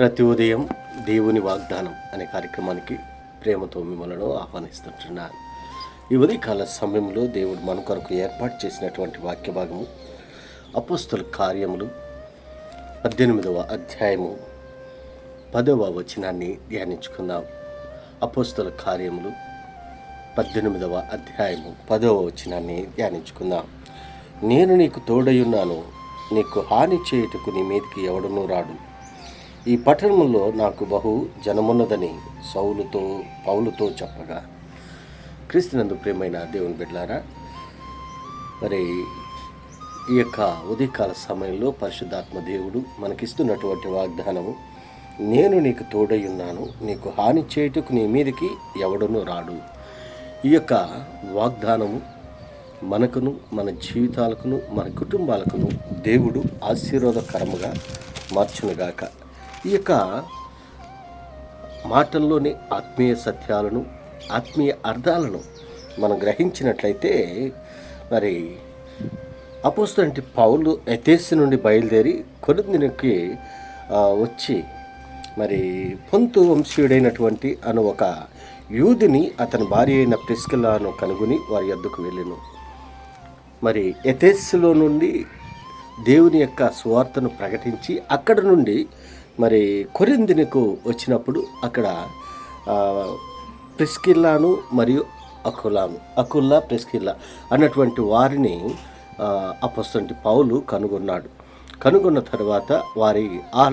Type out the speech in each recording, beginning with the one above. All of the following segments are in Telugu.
ప్రతి ఉదయం దేవుని వాగ్దానం అనే కార్యక్రమానికి ప్రేమతో మిమ్మల్ని ఆహ్వానిస్తుంటున్నాను. ఈ ఉదయకాల సమయంలో దేవుడు మన కొరకు ఏర్పాటు చేసినటువంటి వాక్య భాగము అపోస్తుల కార్యములు పద్దెనిమిదవ అధ్యాయము పదవ వచనాన్ని ధ్యానించుకుందాం. అపోస్తుల కార్యములు పద్దెనిమిదవ అధ్యాయము పదవ వచనాన్ని ధ్యానించుకుందాం. నేను నీకు తోడయున్నాను నీకు హాని చేయుటకు నీ మీదకి ఎవడనూ రాడు. ఈ పట్టణంలో నాకు బహు జనమున్నదని సౌలుతో పౌలుతో చెప్పగా క్రీస్తునందు ప్రేమైన దేవుని బిడ్డారా మరి ఈ యొక్క ఉదయకాల సమయంలో పరిశుద్ధాత్మ దేవుడు మనకిస్తున్నటువంటి వాగ్దానము నేను నీకు తోడై ఉన్నాను నీకు హాని చేయుటకు నీ మీదకి ఎవడనూ రాడు. ఈ యొక్క వాగ్దానము మనకును మన జీవితాలకును మన కుటుంబాలకును దేవుడు ఆశీర్వాదకరముగా మార్చునుగాక. ఈ యొక్క మాటల్లోని ఆత్మీయ సత్యాలను ఆత్మీయ అర్థాలను మనం గ్రహించినట్లయితే మరి అపోస్తులంటి పౌలు ఎతేసి నుండి బయలుదేరి కొరిందినికి వచ్చి మరి పొంతు వంశీయుడైనటువంటి అను ఒక యూదిని అతని భార్య అయిన ప్రిస్కిల్లాను కనుగొని వారి యొద్దకు వెళ్ళిను. మరి ఎతేస్సులో నుండి దేవుని యొక్క సువార్తను ప్రకటించి అక్కడ నుండి మరి కొరిందినకు వచ్చినప్పుడు అక్కడ ప్రిస్కిల్లాను మరియు అకులాను అకుల్లా ప్రిస్కిల్లా అన్నటువంటి వారిని అపస్తంటి పౌలు కనుగొన్నాడు. కనుగొన్న తర్వాత వారి ఆ,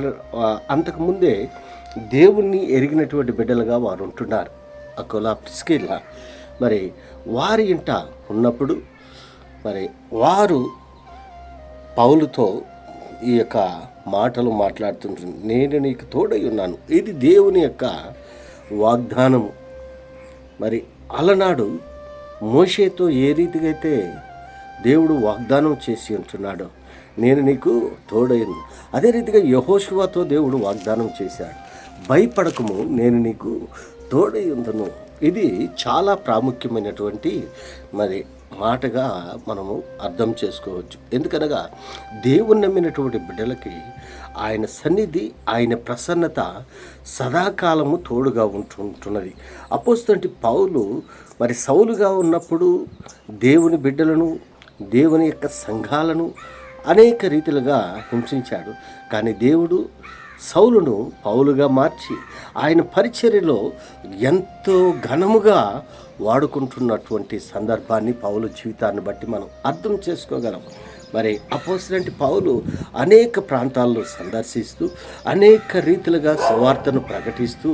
అంతకుముందే దేవుణ్ణి ఎరిగినటువంటి బిడ్డలుగా వారు ఉంటున్నారు. Aquila Priscilla. మరి వారి ఇంట ఉన్నప్పుడు మరి వారు పౌలుతో ఈ యొక్క మాటలు మాట్లాడుతుంటుంది. నేను నీకు తోడై ఉన్నాను. ఇది దేవుని యొక్క వాగ్దానము. మరి అలనాడు మోషేతో ఏ రీతిగా అయితే దేవుడు వాగ్దానం చేసి ఉంటున్నాడో నేను నీకు తోడైను అదే రీతిగా యహోశువాతో దేవుడు వాగ్దానం చేశాడు. భయపడకము నేను నీకు తోడై ఉందను. ఇది చాలా ప్రాముఖ్యమైనటువంటి మరి మాటగా మనము అర్థం చేసుకోవచ్చు. ఎందుకనగా దేవుని నమ్మినటువంటి బిడ్డలకి ఆయన సన్నిధి ఆయన ప్రసన్నత సదాకాలము తోడుగా ఉంటుంటున్నది. అపోస్తంటి పౌలు మరి సౌలుగా ఉన్నప్పుడు దేవుని బిడ్డలను దేవుని యొక్క సంఘాలను అనేక రీతిలుగా హింసించాడు. కానీ దేవుడు సౌలును పౌలుగా మార్చి ఆయన పరిచర్యలో ఎంతో ఘనముగా వాడుకుంటున్నటువంటి సందర్భాన్ని పౌలు జీవితాన్ని బట్టి మనం అర్థం చేసుకోగలం. మరి అపోసినటి పౌలు అనేక ప్రాంతాల్లో సందర్శిస్తూ అనేక రీతిలుగా సువార్తను ప్రకటిస్తూ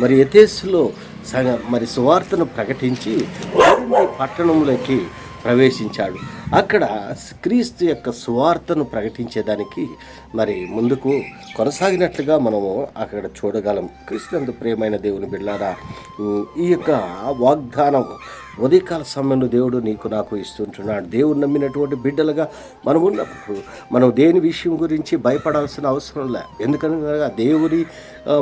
మరి యథేస్సులో సగ మరి సువార్తను ప్రకటించి పట్టణంలోకి ప్రవేశించాడు. అక్కడ క్రీస్తు యొక్క సువార్తను ప్రకటించేదానికి మరి ముందుకు కొనసాగినట్లుగా మనము అక్కడ చూడగలం. క్రీస్తునందు ప్రియమైన దేవుని బిళ్ళారా ఈ యొక్క వాగ్దానం ఉదయకాల సమయంలో దేవుడు నీకు నాకు ఇస్తుంటున్నాడు. దేవుడు నమ్మినటువంటి బిడ్డలుగా మనం ఉన్నప్పుడు మనం దేని విషయం గురించి భయపడాల్సిన అవసరం లే. ఎందుకనగా దేవుని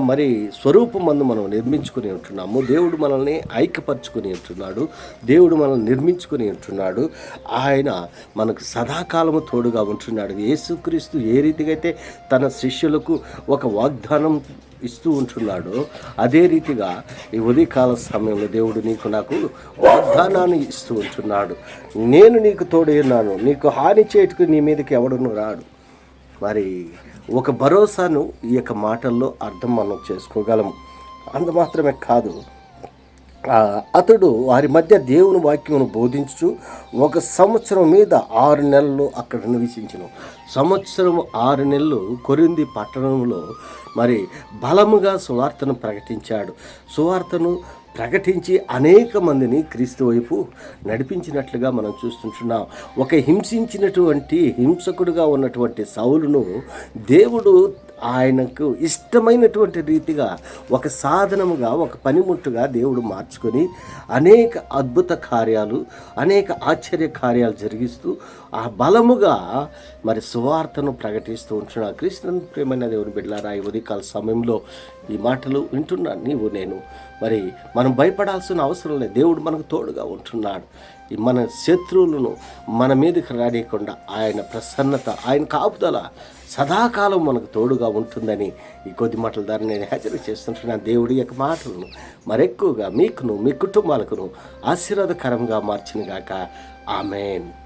మరి స్వరూపం మందు మనం నిర్మించుకుని ఉంటున్నాము. దేవుడు మనల్ని ఐక్యపరచుకుని ఉంటున్నాడు. దేవుడు మనల్ని నిర్మించుకుని ఉంటున్నాడు. ఆయన మనకు సదాకాలము తోడుగా ఉంటున్నాడు. యేసుక్రీస్తు ఏ రీతిగా అయితే తన శిష్యులకు ఒక వాగ్దానం ఇస్తూ ఉంటున్నాడో. అదే రీతిగా ఈ ఉదయకాల సమయంలో దేవుడు నీకు నాకు వాగ్దానాన్ని ఇస్తూ ఉంటున్నాడు. నేను నీకు తోడున్నాను నీకు హాని చేటుకు నీ మీదకి ఎవడును రాడు. మరి ఒక భరోసాను ఈ యొక్క మాటల్లో అర్థం మనం చేసుకోగలము. అంత మాత్రమే కాదు అతడు వారి మధ్య దేవుని వాక్యమును బోధించుచు ఒక సంవత్సరం మీద ఆరు నెలలు అక్కడ నివసించను. సంవత్సరం ఆరు నెలలు కొరింది పట్టణంలో మరి బలముగా సువార్తను ప్రకటించాడు. సువార్తను ప్రకటించి అనేక మందిని క్రీస్తు వైపు నడిపించినట్లుగా మనం చూస్తుంటున్నాం. ఒక హింసించినటువంటి హింసకుడుగా ఉన్నటువంటి సౌలును దేవుడు ఆయనకు ఇష్టమైనటువంటి రీతిగా ఒక సాధనముగా ఒక పనిముట్టుగా దేవుడు మార్చుకొని అనేక అద్భుత కార్యాలు అనేక ఆశ్చర్య కార్యాలు జరిగిస్తూ ఆ బలముగా మరి సువార్తను ప్రకటిస్తూ ఉంటున్నా క్రీస్తుని ప్రేమైన దేవుని బిడ్డలారా ఈ ఉదయకాల సమయంలో ఈ మాటలు వింటున్నా నీవు నేను. మరి మనం భయపడాల్సిన అవసరం లేదు. దేవుడు మనకు తోడుగా ఉంటున్నాడు. ఈ మన శత్రువులను మన మీదకి రానియకుండా ఆయన ప్రసన్నత ఆయన కాపుదల సదాకాలం మనకు తోడుగా ఉంటుందని ఈ కొద్ది మాటల ద్వారా నేను హెచ్చరిక చేస్తుంటున్నాను. దేవుడి యొక్క మాటలను మరెక్కువగా మీకును మీ కుటుంబాలకును ఆశీర్వాదకరంగా మార్చినగాక. ఆమెన్.